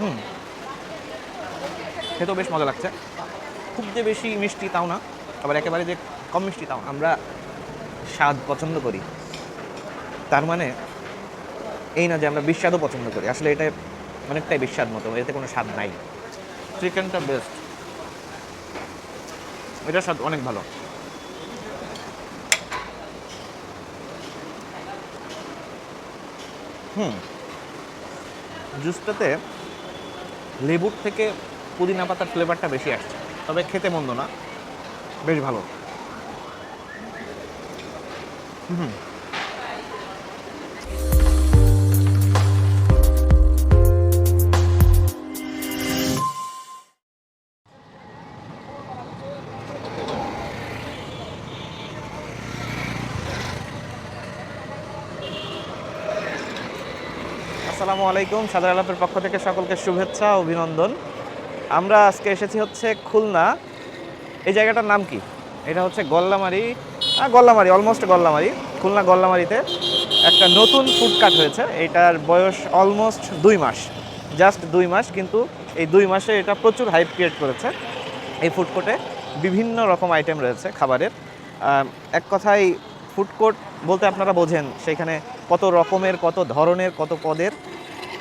হুম। খেতেও বেশ মজা লাগছে। খুব যে বেশি মিষ্টি তাও না, আবার একেবারে যে কম মিষ্টি তাও। আমরা স্বাদ পছন্দ করি। তার মানে এই না যে আমরা বিস্বাদও পছন্দ করি। আসলে এটা অনেকটাই বিস্বাদ মতো, এতে কোনো স্বাদ নাই। চিকেনটা বেস্ট এটার স্বাদ অনেক ভালো। হুম। জুসটাতে লেবুর থেকে পুদিনা পাতার ফ্লেভারটা বেশি আসছে তবে খেতে মন্দ না। বেশ ভালো। হুম। আসসালামু আলাইকুম। সাদার আলাপের পক্ষ থেকে সকলকে শুভেচ্ছা, অভিনন্দন। আমরা আজকে এসেছি হচ্ছে খুলনা। এই জায়গাটার নাম কি? এটা হচ্ছে গল্লামারি। গল্লামারি অলমোস্ট গল্লামারি। খুলনা গল্লামারিতে একটা নতুন ফুড কার্ট হয়েছে। এটার বয়স অলমোস্ট দুই মাস। জাস্ট দুই মাস, কিন্তু এই দুই মাসে এটা প্রচুর হাইপ ক্রিয়েট করেছে। এই ফুড কোর্টে বিভিন্ন রকম আইটেম রয়েছে খাবারের। এক কথায় ফুড কোর্ট বলতে আপনারা বোঝেন, সেখানে কত রকমের, কত ধরনের, কত পদের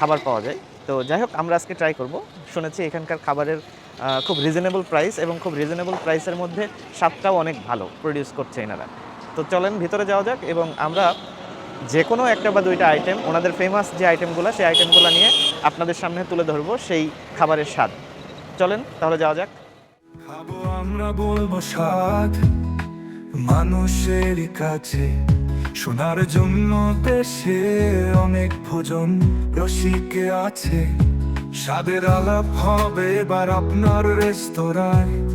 খাবার পাওয়া যায়। তো যাই হোক, আমরা আজকে ট্রাই করব। শুনেছি এখানকার খাবারের খুব রিজনেবল প্রাইস এবং খুব রিজনেবল প্রাইসের মধ্যে স্বাদটাও অনেক ভালো প্রডিউস করছে এনারা। তো চলেন, ভিতরে যাওয়া যাক এবং আমরা যে কোনো একটা বা দুইটা আইটেম ওনাদের ফেমাস যে আইটেমগুলো সেই আইটেমগুলো নিয়ে আপনাদের সামনে তুলে ধরবো সেই খাবারের স্বাদ। চলেন, তাহলে যাওয়া যাক। খাব আমরা বলব স্বাদ মানুষের কাছে। শোনার জন্য দেশে অনেক ভোজন। রসিকে আছে, স্বাদের আলাপ হবে এবার আপনার রেস্তোরাঁয়।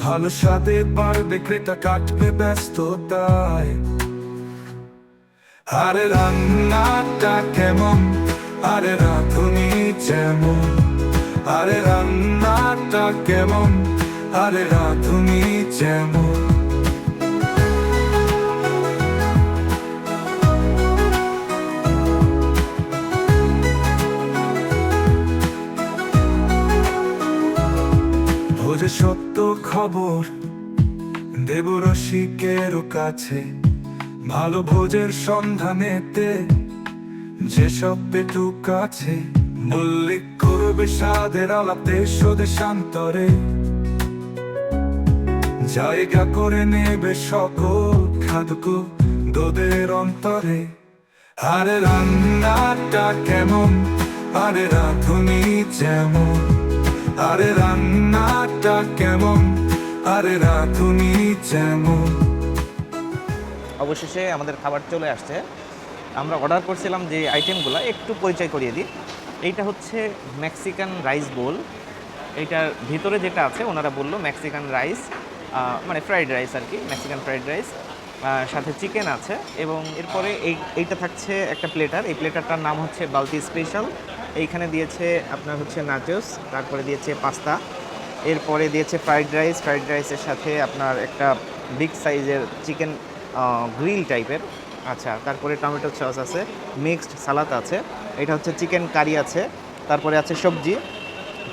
ভালো স্বাদে পারবে ক্রেতা, কাটবে ব্যস্ততায়। আরে রান্নাটা কেমন? আরে রাঁধুনি যেমন। আরে রান্নাটা কেমন? আরে রাঁধুনি যেমন। সত্য খবর দেবরসিকের কাছে, ভালো ভোজের সন্ধানেতে, যেসব পেটুক আছে মল্লিক করবে সাদের আলাপে সোদে শান্তরে জায়গা করে নেবে সকল খাদক দোদের অন্তরে। আরে রান্নাটা কেমন? আরে রাঁধুনি যেমন। আরে রান্নাটা কেমন? আরে রাঁধুনি যেমন। অবশেষে আমাদের খাবার চলে আসছে। আমরা অর্ডার করছিলাম যে আইটেমগুলো একটু পরিচয় করিয়ে দিই। এইটা হচ্ছে মেক্সিকান রাইস বোল এইটার ভিতরে যেটা আছে, ওনারা বলল মেক্সিকান রাইস মানে ফ্রাইড রাইস আর কি মেক্সিকান ফ্রাইড রাইস সাথে চিকেন আছে এবং এরপরে এই, এইটা থাকছে একটা প্লেটার এই প্লেটারটার নাম হচ্ছে বালতি স্পেশাল এইখানে দিয়েছে আপনার হচ্ছে নাচোস, তারপরে দিয়েছে পাস্তা, এরপরে দিয়েছে ফ্রাইড রাইস, ফ্রাইড রাইসের সাথে আপনার একটা বিগ সাইজের চিকেন গ্রিল টাইপের আচ্ছা তারপরে টমেটো সস আছে, মিক্সড সালাদ আছে, এটা হচ্ছে চিকেন কারি আছে, তারপরে আছে সবজি,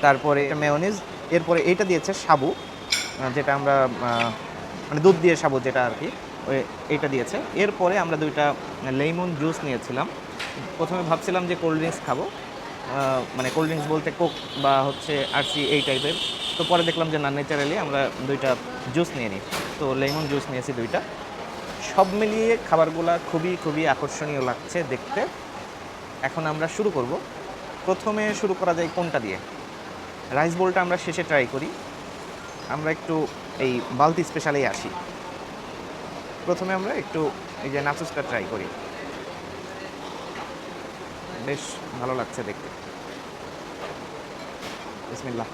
তারপরে মেয়নিজ এরপরে এইটা দিয়েছে সাবু যেটা আমরা মানে দুধ দিয়ে সাবু যেটা আর কি এইটা দিয়েছে, এরপরে আমরা দুইটা লেমন জুস নিয়েছিলাম, প্রথমে ভাবছিলাম যে কোল্ড ড্রিঙ্কস খাব মানে কোল্ড ড্রিঙ্কস বলতে কোক বা হচ্ছে আরসি এই টাইপের তো পরে দেখলাম যে না ন্যাচারালি আমরা দুইটা জুস নিয়ে নিই। তো লেমন জুস নিয়েছি দুইটা। সব মিলিয়ে খাবারগুলো খুবই খুবই আকর্ষণীয় লাগছে দেখতে। এখন আমরা শুরু করব। প্রথমে শুরু করা যায় কোনটা দিয়ে? রাইস বোলটা আমরা শেষে ট্রাই করি। আমরা একটু এই বালতি স্পেশালেই আসি। প্রথমে আমরা একটু এই যে নাচুসটা ট্রাই করি। বেশ ভালো লাগছে দেখতে। বিসমিল্লাহ।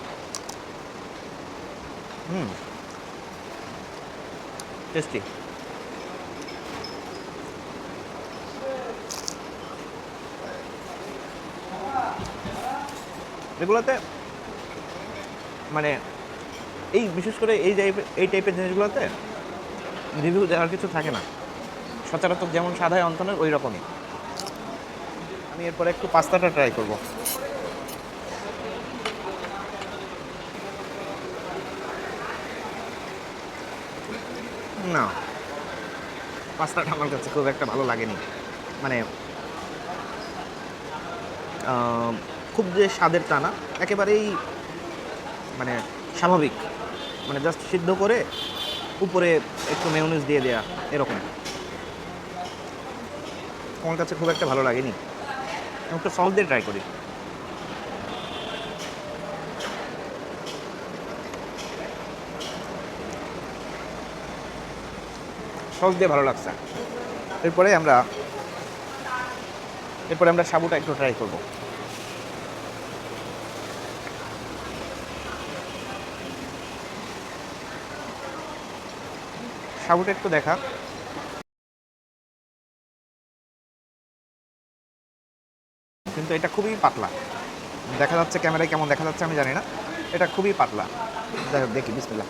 হুম। টেস্টি এগুলোতে মানে এই বিশেষ করে এই এই টাইপের জিনিসগুলোতে রিভিউ দেওয়ার কিছু থাকে না। সচরাচর যেমন সাদায় অন্তনের ওই রকমই আমি এরপরে একটু পাস্তাটা ট্রাই করব। না। পাস্তাটা আমার কাছে খুব একটা ভালো লাগেনি। মানে খুব যে স্বাদের তা না, একেবারেই মানে স্বাভাবিক। মানে জাস্ট সিদ্ধ করে উপরে একটু মেয়নিজ দিয়ে দেয়া, এরকম। আমার কাছে খুব একটা ভালো লাগেনি। একটু সস দিয়ে ট্রাই করি। সস দিয়ে ভালো লাগছে। এরপরে আমরা এরপরে আমরা সাবুটা একটু ট্রাই করব। সাবুটা একটু দেখা। কিন্তু এটা খুবই পাতলা। দেখা যাচ্ছে ক্যামেরায় কেমন দেখা যাচ্ছে আমি জানি না। এটা খুবই পাতলা। যাই হোক, দেখি বিসমিল্লা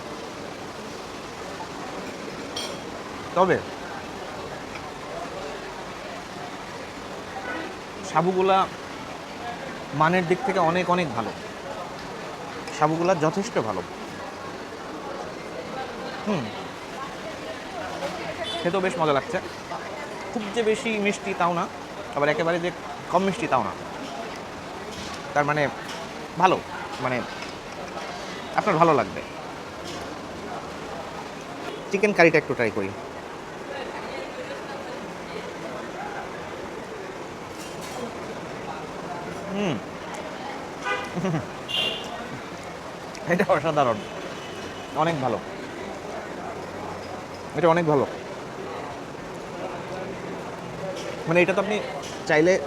তবে সাবুগুলা মানের দিক থেকে অনেক অনেক ভালো। সাবুগুলা যথেষ্ট ভালো। হুম। খেতেও বেশ মজা লাগছে। খুব যে বেশি মিষ্টি তাও না, আবার একেবারে যে কম মিষ্টি তাও না। তার মানে ভালো মানে আপনার ভালো লাগবে। চিকেন কারিটা একটু ট্রাই করি। হুম। এটা অসাধারণ। অনেক ভালো। এটা অনেক ভালো। মানে এটা তো আপনি চাইলে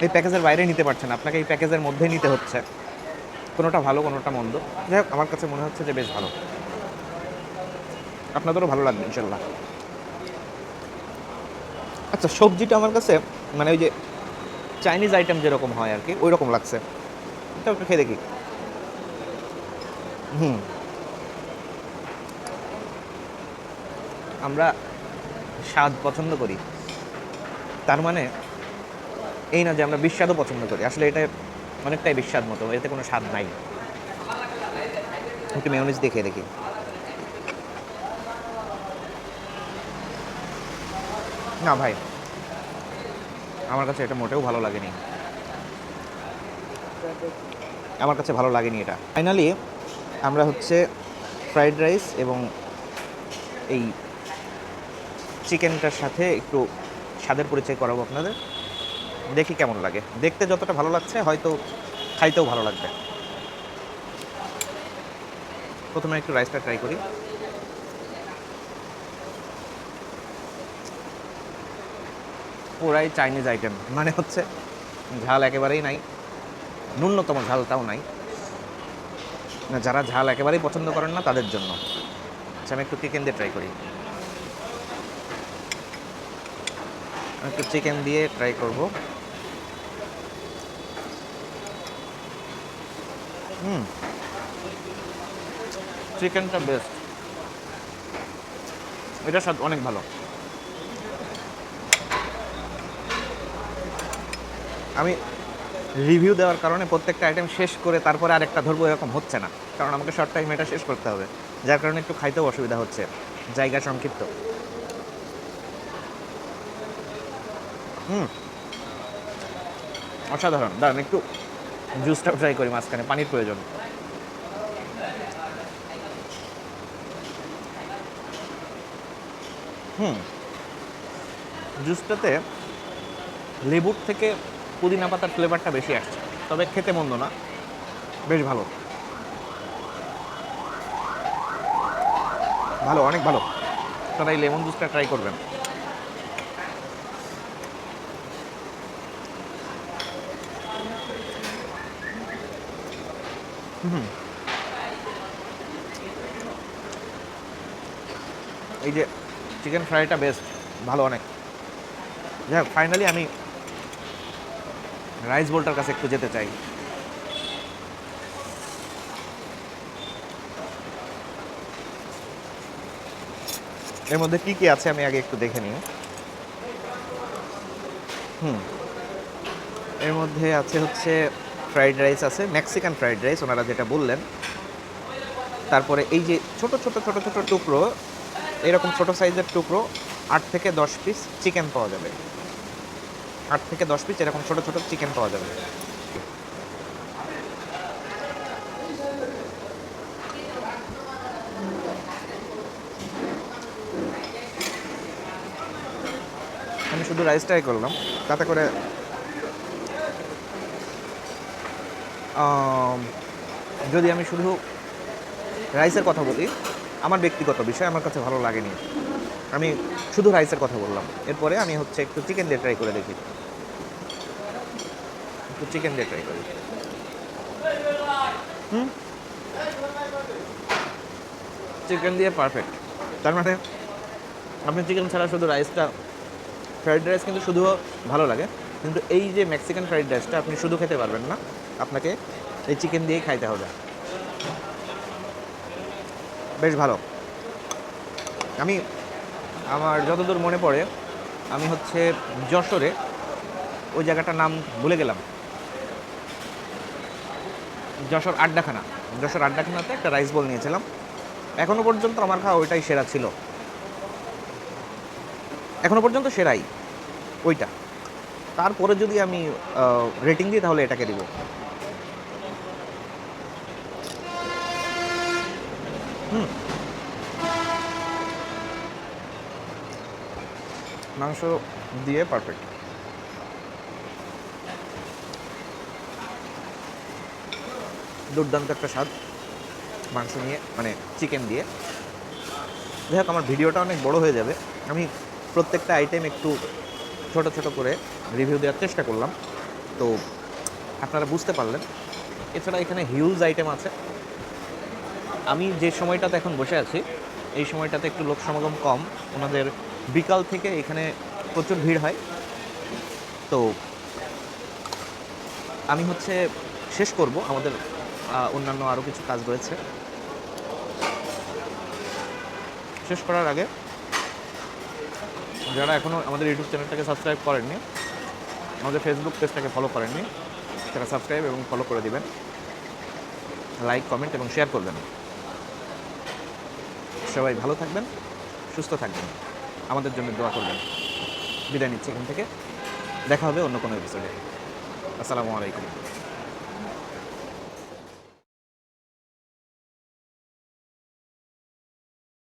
এই প্যাকেজের বাইরে নিতে পারছেন আপনাকে এই প্যাকেজের মধ্যে নিতে হচ্ছে। কোনোটা ভালো, কোনোটা মন্দ। যাই আমার কাছে মনে হচ্ছে যে বেশ ভালো। আপনাদেরও ভালো লাগবে ইনশাল্লাহ আচ্ছা সবজিটা আমার কাছে মানে ওই যে চাইনিজ আইটেম যেরকম হয় আর কি ওই রকম লাগছে। এটা একটু খেয়ে দেখি। হুম। আমরা স্বাদ পছন্দ করি। তার মানে এই না যে আমরা বিস্বাদও পছন্দ করি। আসলে এটা অনেকটাই বিস্বাদ মতো, এতে কোনো স্বাদ নাই। একটু মেয়নিজ দেখে দেখি। না ভাই। আমার কাছে এটা মোটেও ভালো লাগেনি। আমার কাছে ভালো লাগেনি এটা। ফাইনালি আমরা হচ্ছে ফ্রাইড রাইস এবং এই চিকেনটার সাথে একটু স্বাদের পরিচয় করাবো আপনাদের। দেখি কেমন লাগে। দেখতে যতটা ভালো লাগছে, হয়তো খাইতেও ভালো লাগবে। প্রথমে একটু রাইসটা ট্রাই করি। পুরাই চাইনিজ আইটেম মানে হচ্ছে, ঝাল একেবারেই নাই। ন্যূনতম ঝালটাও নাই। যারা ঝাল একেবারেই পছন্দ করেন না, তাদের জন্য। আচ্ছা আমি একটু চিকেন দিয়ে ট্রাই করি। একটু চিকেন দিয়ে ট্রাই করব। হুম। চিকেনটা বেস্ট এটা স্বাদ অনেক ভালো। আমি রিভিউ দেওয়ার কারণে প্রত্যেকটা আইটেম শেষ করে তারপরে আরেকটা ধরবো এরকম হচ্ছে না। কারণ আমাকে শর্ট টাইম এটা শেষ করতে হবে। যার কারণে একটু খাইতেও অসুবিধা হচ্ছে। জায়গা সংক্ষিপ্ত। হুম। অসাধারণ। দাঁড়ান, একটু জুসটাও ট্রাই করি মাঝখানে, পানির প্রয়োজন। হুম। জুসটাতে লেবুর থেকে পুদিনা পাতার ফ্লেভারটা বেশি আসছে। তবে খেতে মন্দ না। বেশ ভালো। ভালো, অনেক ভালো। আপনারা এই লেমন জুসটা ট্রাই করবেন। এই যে চিকেন ফ্রাইটা বেস্ট ভালো অনেক। যাই হোক ফাইনালি আমি রাইস বোলটার কাছে একটু যেতে চাই। এর মধ্যে কি কি আছে আমি আগে একটু দেখে নিই। হুম। এর মধ্যে আছে হচ্ছে ফ্রাইড রাইস আছে, মেক্সিকান ফ্রাইড রাইস, ওনারা যেটা বললেন। তারপরে এই যে ছোট ছোট ছোট ছোট টুকরো, এরকম ছোট সাইজের টুকরো, আট থেকে দশ পিস চিকেন পাওয়া যাবে। আট থেকে দশ পিস এরকম ছোট ছোট চিকেন পাওয়া যাবে। আমি শুধু রাইস ট্রাই করলাম, তাতে করে যদি আমি শুধু রাইসের কথা বলি, আমার ব্যক্তিগত বিষয়, আমার কাছে ভালো লাগেনি। আমি শুধু রাইসের কথা বললাম। এরপরে আমি হচ্ছে একটু চিকেন দিয়ে ট্রাই করে দেখি। একটু চিকেন দিয়ে ট্রাই করি। হুম? চিকেন দিয়ে পারফেক্ট তার মানে আপনি চিকেন ছাড়া শুধু রাইসটা ফ্রাইড রাইস কিন্তু শুধু ভালো লাগে। কিন্তু এই যে মেক্সিকান ফ্রাইড রাইসটা আপনি শুধু খেতে পারবেন না আপনাকে এই চিকেন দিয়েই খাইতে হবে। বেশ ভালো। আমি আমার যতদূর মনে পড়ে, আমি হচ্ছে যশোরে ওই জায়গাটার নাম ভুলে গেলাম। যশোর আড্ডাখানা। যশোর আড্ডাখানাতে একটা রাইস বল নিয়েছিলাম। এখনও পর্যন্ত আমার খাওয়া ওইটাই সেরা ছিল। এখনও পর্যন্ত সেরাই ওইটা। তারপরে যদি আমি রেটিং দিই, তাহলে এটাকে দিব। হুম। মাংস দিয়ে পারফেক্ট দুর্দান্ত একটা স্বাদ মাংস নিয়ে মানে চিকেন দিয়ে। যাই হোক, আমার ভিডিওটা অনেক বড় হয়ে যাবে। আমি প্রত্যেকটা আইটেম একটু ছোট ছোট করে রিভিউ দেওয়ার চেষ্টা করলাম। তো আপনারা বুঝতে পারলেন। এছাড়া এখানে হিউজ আইটেম আছে। আমি যে সময়টাতে এখন বসে আছি, এই সময়টাতে একটু লোক সমাগম কম। ওনাদের বিকাল থেকে এখানে প্রচুর ভিড় হয়। তো আমি হচ্ছে শেষ করব। আমাদের অন্যান্য আরও কিছু কাজ রয়েছে। শেষ করার আগে যারা এখনও আমাদের ইউটিউব চ্যানেলটাকে সাবস্ক্রাইব করেননি, আমাদের ফেসবুক পেজটাকে ফলো করেননি, তারা সাবস্ক্রাইব এবং ফলো করে দিবেন। লাইক কমেন্ট এবং শেয়ার করবেন। সবাই ভালো থাকবেন, সুস্থ থাকবেন। আমাদের জন্য দোয়া করবেন। বিদায় নিচ্ছি এখান থেকে। দেখা হবে অন্য কোনো এপিসোডে আসসালামু আলাইকুম।